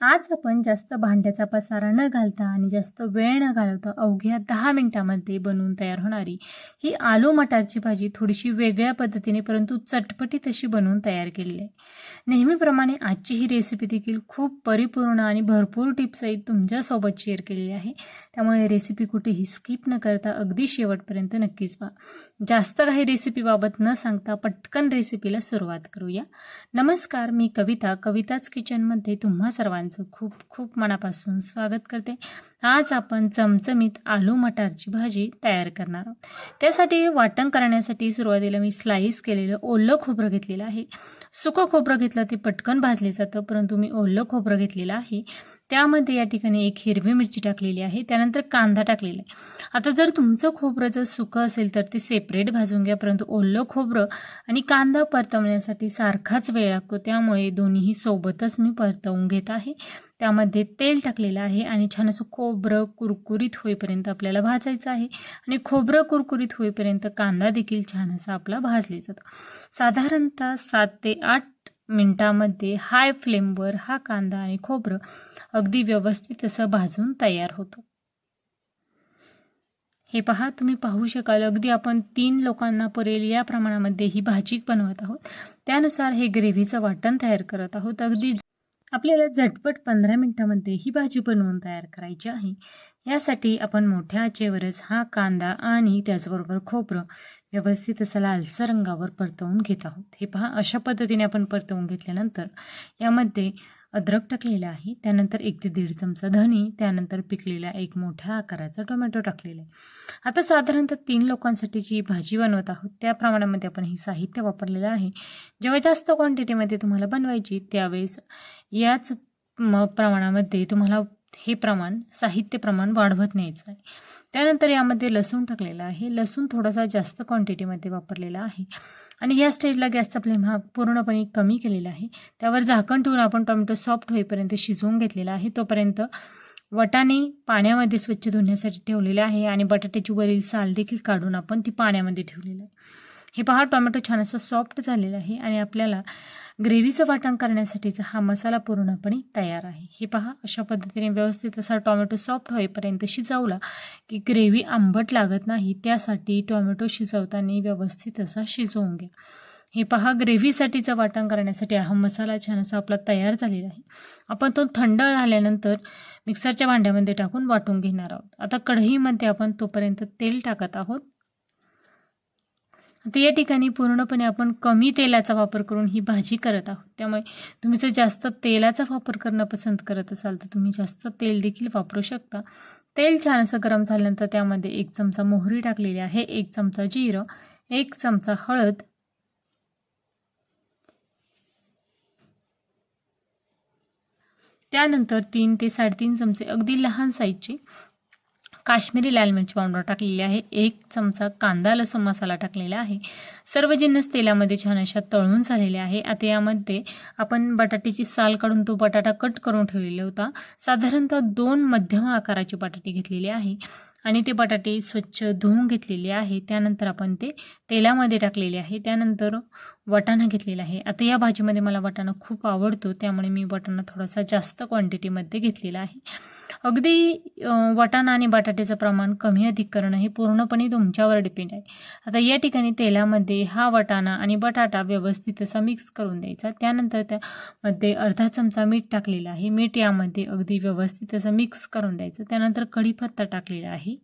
आज आपण जास्त भांड्याचा पसारा न घालता आणि जास्त वेळ न घालवता अवघ्या दहा मिनिटामध्ये बनवून तयार होणारी ही आलू मटारची भाजी थोडीशी वेगळ्या पद्धतीने परंतु चटपटी तशी बनवून तयार केलेली आहे. नेहमीप्रमाणे आजची ही रेसिपी देखील खूप परिपूर्ण आणि भरपूर टिप्सही तुमच्यासोबत शेअर केलेली आहे. त्यामुळे रेसिपी कुठेही स्किप न करता अगदी शेवटपर्यंत नक्कीच पहा. जास्त काही रेसिपीबाबत न सांगता पटकन रेसिपीला सुरुवात करूया. नमस्कार मी कविता. कविताच किचनमध्ये तुम्हा सर्वांचं खूप खूप मनापासून स्वागत करते. आज आपण चमचमीत आलू मटारची भाजी तयार करणार आहोत. त्यासाठी वाटण करण्यासाठी सुरुवातीला मी स्लाईस केलेलं ओलं खोबरं घेतलेलं आहे. सुकं खोबरं घेतलं ते पटकन भाजले जातं परंतु मी ओलं खोबरं घेतलेलं आहे. त्यामध्ये या ठिकाणी एक हिरवी मिरची टाकलेली आहे त्यानंतर कांदा टाकलेला आहे. आता जर तुमचं खोबरं जर सुकं असेल तर ते सेपरेट भाजून घ्या परंतु ओलं खोबरं आणि कांदा परतवण्यासाठी सारखाच वेळ लागतो. त्यामुळे दोन्हीही सोबतच मी परतवून घेत आहे. त्यामध्ये तेल टाकलेलं आहे आणि छान असं खोबरं कुरकुरीत होईपर्यंत आपल्याला भाजायचं आहे आणि खोबरं कुरकुरीत होईपर्यंत कांदा देखील छान असा आपला भाजले जातो. साधारणतः सात ते आठ मिनटामध्ये हाय फ्लेमवर हा कांदा आणि खोबरं अगदी व्यवस्थित असं भाजून तयार होतो. हे पहा तुम्ही पाहू शकाल अगदी आपण तीन लोकांना पुरेल या प्रमाणामध्ये ही भाजी बनवत आहोत. त्यानुसार हे ग्रेव्हीचं वाटण तयार करत आहोत. अगदी आपल्याला झटपट पंधरा मिनटामध्ये ही भाजी बनवून तयार करायची आहे. यासाठी आपण मोठ्या आचेवरच हा कांदा आणि त्याचबरोबर खोबरं व्यवस्थित असं लालसर रंगावर परतवून घेत आहोत. हे पहा अशा पद्धतीने आपण परतवून घेतल्यानंतर यामध्ये अद्रक टाकलेला आहे त्यानंतर एक ते दीड चमचा धनी त्यानंतर पिकलेला एक मोठ्या आकाराचा टोमॅटो टाकलेला आहे. आता साधारणतः तीन लोकांसाठी जी भाजी बनवत आहोत त्या प्रमाणामध्ये आपण हे साहित्य वापरलेलं आहे. जेव्हा जास्त क्वांटिटीमध्ये तुम्हाला बनवायची त्यावेळेस याच म प्रमाणामध्ये तुम्हाला हे प्रमाण साहित्य प्रमाण वाढवत न्यायचं आहे. त्यानंतर यामध्ये लसूण टाकलेला आहे. लसूण थोडासा जास्त क्वांटिटीमध्ये वापरलेला आहे. आणि या स्टेजला गॅसचा फ्लेम हा पूर्णपणे कमी केलेला आहे. त्यावर झाकण ठेवून आपण टोमॅटो सॉफ्ट होईपर्यंत शिजवून घेतलेला आहे. तोपर्यंत वटाणे पाण्यामध्ये स्वच्छ धुण्यासाठी ठेवलेले आहे आणि बटाट्याची वरील साल देखील काढून आपण ती पाण्यामध्ये ठेवलेलं आहे. हे पहा टोमॅटो छान असं सॉफ्ट झालेलं आहे आणि आपल्याला ग्रेव्हीचं वाटण करण्यासाठीचा हा मसाला पूर्णपणे तयार आहे. हे पहा अशा पद्धतीने व्यवस्थित असा टोमॅटो सॉफ्ट होईपर्यंत शिजवला की ग्रेव्ही आंबट लागत नाही त्यासाठी टोमॅटो शिजवताना व्यवस्थित असा शिजवून घ्या. हे पहा ग्रेव्हीसाठीचं वाटण करण्यासाठी हा मसाला छान असा आपला तयार झालेला आहे. आपण तो थंड झाल्यानंतर मिक्सरच्या भांड्यामध्ये टाकून वाटून घेणार आहोत. आता कढईमध्ये आपण तोपर्यंत तेल टाकत आहोत. आता या ठिकाणी पूर्णपणे आपण कमी तेलाचा वापर करून ही भाजी करत आहोत. त्यामुळे तुम्ही जर जास्त तेलाचा वापर करणं पसंत करत असाल तर तुम्ही जास्त तेल देखील वापरू शकता. तेल छान असं गरम झाल्यानंतर त्यामध्ये एक चमचा मोहरी टाकलेली आहे एक चमचा जिरं एक चमचा हळद त्यानंतर तीन ते साडेतीन चमचे अगदी लहान साईजचे काश्मीरी लाल मिरची पावडर टाकलेली आहे. एक चमचा कांदा लसूण मसाला टाकलेला आहे. सर्व जिन्नस तेलामध्ये छान अशा तळून झालेले आहे. आता यामध्ये आपण बटाट्याची साल काढून तो बटाटा कट करून ठेवलेला होता. साधारणतः दोन मध्यम आकाराची बटाटे घेतलेली आहे आणि ते बटाटे स्वच्छ धुवून घेतलेले आहे. त्यानंतर आपण ते तेलामध्ये टाकलेले आहे. त्यानंतर वटाणा घेतलेला आहे. आता या भाजीमध्ये मला वाटाणा खूप आवडतो. त्यामुळे मी वाटाणा थोडासा जास्त क्वांटिटीमध्ये घेतलेला आहे. अगदी वटाणा आणि बटाट्याचं प्रमाण कमी अधिक करणं हे पूर्णपणे तुमच्यावर डिपेंड आहे. आता या ठिकाणी तेलामध्ये हा वटाणा आणि बटाटा व्यवस्थित असा मिक्स करून द्यायचा. त्यानंतर त्यामध्ये अर्धा चमचा मीठ टाकलेलं आहे. मीठ यामध्ये अगदी व्यवस्थित असं मिक्स करून द्यायचं. त्यानंतर कढीपत्ता टाकलेला आहे.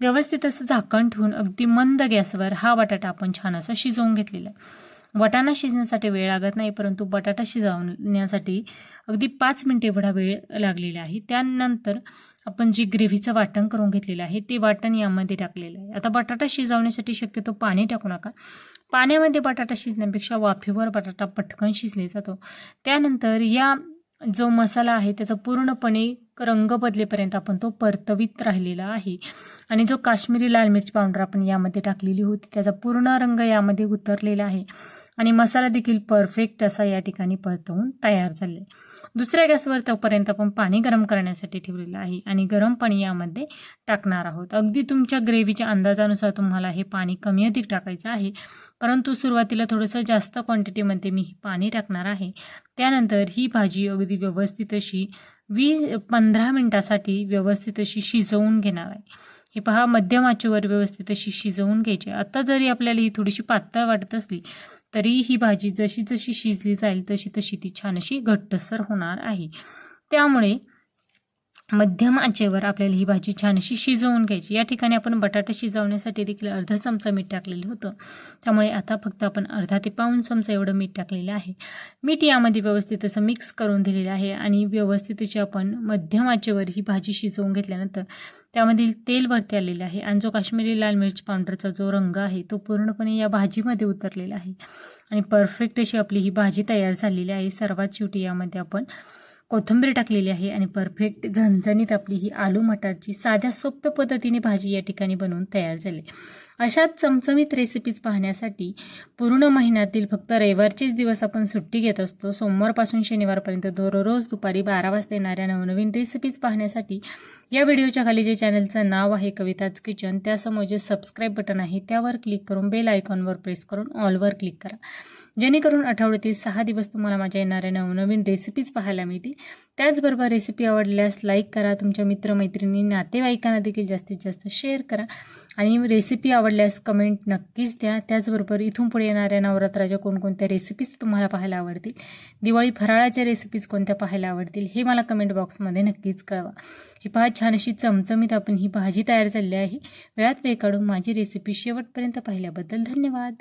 व्यवस्थित असं झाकण ठेवून अगदी मंद गॅसवर हा बटाटा आपण छान असा शिजवून घेतलेला आहे. वटाणा शिजण्यासाठी वेळ लागत नाही परंतु बटाटा शिजवण्यासाठी अगदी पाच मिनटे एवढा वेळ लागलेला आहे. त्यानंतर आपण जी ग्रेव्हीचं वाटण करून घेतलेलं आहे ते वाटण यामध्ये टाकलेलं आहे. आता बटाटा शिजवण्यासाठी शक्यतो पाणी टाकू नका. पाण्यामध्ये बटाटा शिजण्यापेक्षा वाफेवर बटाटा पटकन शिजले जातो. त्यानंतर या जो मसाला आहे त्याचा पूर्णपणे रंग बदलेपर्यंत आपण तो परतवीत राहिलेला आहे. आणि जो काश्मीरी लाल मिरची पावडर आपण यामध्ये टाकलेली होती त्याचा पूर्ण रंग यामध्ये उतरलेला आहे. आणि मसाला देखील परफेक्ट असा या ठिकाणी परतवून तयार झाले आहे. दुसऱ्या गॅसवर तोपर्यंत आपण पाणी गरम करण्यासाठी ठेवलेलं आहे आणि गरम पाणी यामध्ये टाकणार आहोत. अगदी तुमच्या ग्रेव्हीच्या अंदाजानुसार तुम्हाला हे पाणी कमी अधिक टाकायचं आहे. परंतु सुरुवातीला थोडंसं जास्त क्वांटिटीमध्ये मी पाणी टाकणार आहे. त्यानंतर ही भाजी अगदी व्यवस्थित अशी वी पंधरा मिनटासाठी व्यवस्थित अशी शिजवून घेणार आहे. हे पहा मध्यम आचेवर व्यवस्थित अशी शिजवून घ्यायची. आता जरी आपल्याला ही थोडीशी पातळ वाटत असली तरी ही भाजी जशी जशी शिजली जाईल तशी तशी ती छान अशी घट्टसर होणार आहे. त्यामुळे मध्यम आचेवर आपल्याला ही भाजी छान अशी शिजवून घ्यायची. या ठिकाणी आपण बटाटा शिजवण्यासाठी देखील अर्धा चमचा मीठ टाकलेलं होतं. त्यामुळे आता फक्त आपण अर्धा ते पाऊण चमचा एवढं मीठ टाकलेलं आहे. मीठ यामध्ये व्यवस्थित असं मिक्स करून दिलेलं आहे आणि व्यवस्थित अशी आपण मध्यम आचेवर ही भाजी शिजवून घेतल्यानंतर त्यामधील तेल वरती आलेलं आहे आणि जो काश्मीरी लाल मिरची पावडरचा जो रंग आहे तो पूर्णपणे या भाजीमध्ये उतरलेला आहे. आणि परफेक्ट अशी आपली ही भाजी तयार झालेली आहे. सर्वात शेवटी यामध्ये आपण कोथिंबीर टाकलेली आहे आणि परफेक्ट झणझणीत आपली ही आलू मटारची साध्या सोप्या पद्धतीने भाजी या ठिकाणी बनवून तयार झाली. अशाच चमचमीत रेसिपीज पाहण्यासाठी पूर्ण महिन्यातील फक्त रविवारचेच दिवस आपण सुट्टी घेत असतो. सोमवारपासून शनिवारपर्यंत दररोज दुपारी बारा वाजता येणाऱ्या नवनवीन रेसिपीज पाहण्यासाठी या व्हिडिओच्या खाली जे चॅनलचं नाव आहे कविताज किचन त्यासमोर जे सबस्क्राईब बटन आहे त्यावर क्लिक करून बेल आयकॉनवर प्रेस करून ऑलवर क्लिक करा. जेणेकरून आठवड्यातील सहा दिवस तुम्हाला माझ्या येणाऱ्या नवनवीन रेसिपीज पाहायला मिळतील. त्याचबरोबर रेसिपी आवडल्यास लाईक करा. तुमच्या मित्रमैत्रिणी नातेवाईकांना देखील जास्तीत जास्त शेअर करा. आणि रेसिपी आवडल्यास कमेंट नक्कीच द्या. त्याचबरोबर इथून पुढे येणाऱ्या नवरात्राच्या कोणकोणत्या रेसिपीज तुम्हाला पाहायला आवडतील? दिवाळी फराळाच्या रेसिपीज कोणत्या पाहायला आवडतील? हे मला कमेंट बॉक्समध्ये नक्कीच कळवा. ही पहा छान अशी चमचमीत आपण ही भाजी तयार झाली आहे. वेळात वेळ काढून माझी रेसिपी शेवटपर्यंत पाहिल्याबद्दल धन्यवाद.